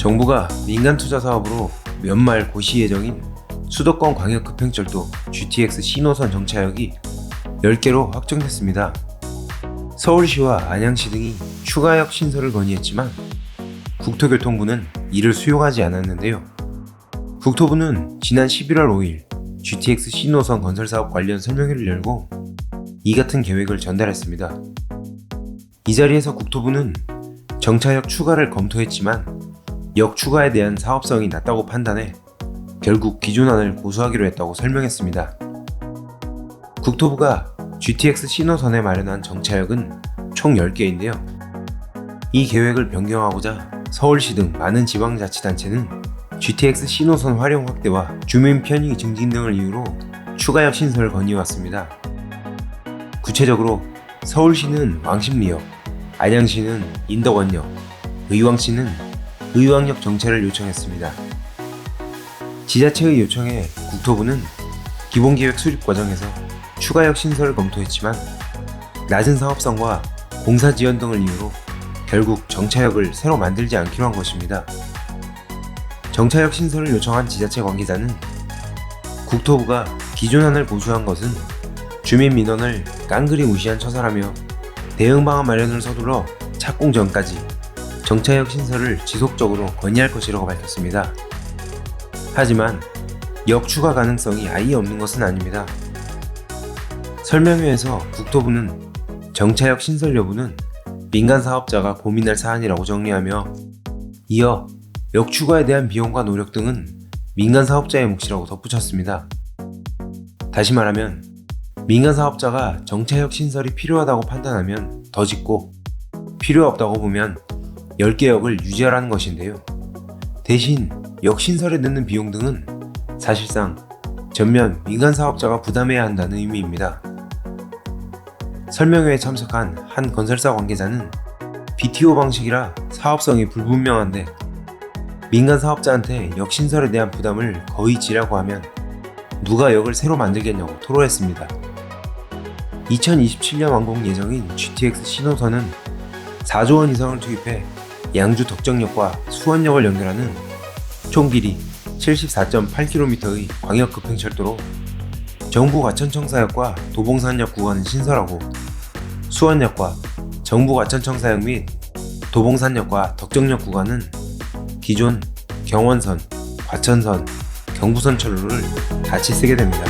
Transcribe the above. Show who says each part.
Speaker 1: 정부가 민간 투자 사업으로 연말 고시 예정인 수도권 광역급행철도 GTX 신호선 정차역이 10개로 확정됐습니다. 서울시와 안양시 등이 추가역 신설을 건의했지만 국토교통부는 이를 수용하지 않았는데요. 국토부는 지난 11월 5일 GTX 신호선 건설 사업 관련 설명회를 열고 이 같은 계획을 전달했습니다. 이 자리에서 국토부는 정차역 추가를 검토했지만 역 추가에 대한 사업성이 낮다고 판단해 결국 기존 안을 고수하기로 했다고 설명했습니다. 국토부가 GTX 신호선에 마련한 정차역은 총 10개인데요. 이 계획을 변경하고자 서울시 등 많은 지방자치단체는 GTX 신호선 활용 확대와 주민 편의 증진 등을 이유로 추가역 신설을 건의해왔습니다. 구체적으로 서울시는 왕십리역, 안양시는 인덕원역, 의왕시는 의왕역 정체를 요청했습니다. 지자체의 요청에 국토부는 기본계획 수립 과정에서 추가역 신설을 검토했지만 낮은 사업성과 공사 지연 등을 이유로 결국 정차역을 새로 만들지 않기로 한 것입니다. 정차역 신설을 요청한 지자체 관계자는 국토부가 기존 안을 고수한 것은 주민 민원을 깡그리 무시한 처사라며 대응 방안 마련을 서둘러 착공 전까지 정차역 신설을 지속적으로 건의할 것이라고 밝혔습니다. 하지만 역 추가 가능성이 아예 없는 것은 아닙니다. 설명회에서 국토부는 정차역 신설 여부는 민간 사업자가 고민할 사안이라고 정리하며 이어 역 추가에 대한 비용과 노력 등은 민간 사업자의 몫이라고 덧붙였습니다. 다시 말하면 민간 사업자가 정차역 신설이 필요하다고 판단하면 더 짓고 필요 없다고 보면 10개 역을 유지하라는 것인데요. 대신 역 신설에 드는 비용 등은 사실상 전면 민간 사업자가 부담해야 한다는 의미입니다. 설명회에 참석한 한 건설사 관계자는 BTO 방식이라 사업성이 불분명한데 민간 사업자한테 역 신설에 대한 부담을 거의 지라고 하면 누가 역을 새로 만들겠냐고 토로했습니다. 2027년 완공 예정인 GTX 신호선은 4조 원 이상을 투입해 양주 덕정역과 수원역을 연결하는 총 길이 74.8km의 광역급행철도로 정부 과천청사역과 도봉산역 구간은 신설하고 수원역과 정부 과천청사역 및 도봉산역과 덕정역 구간은 기존 경원선, 과천선, 경부선 철로를 같이 쓰게 됩니다.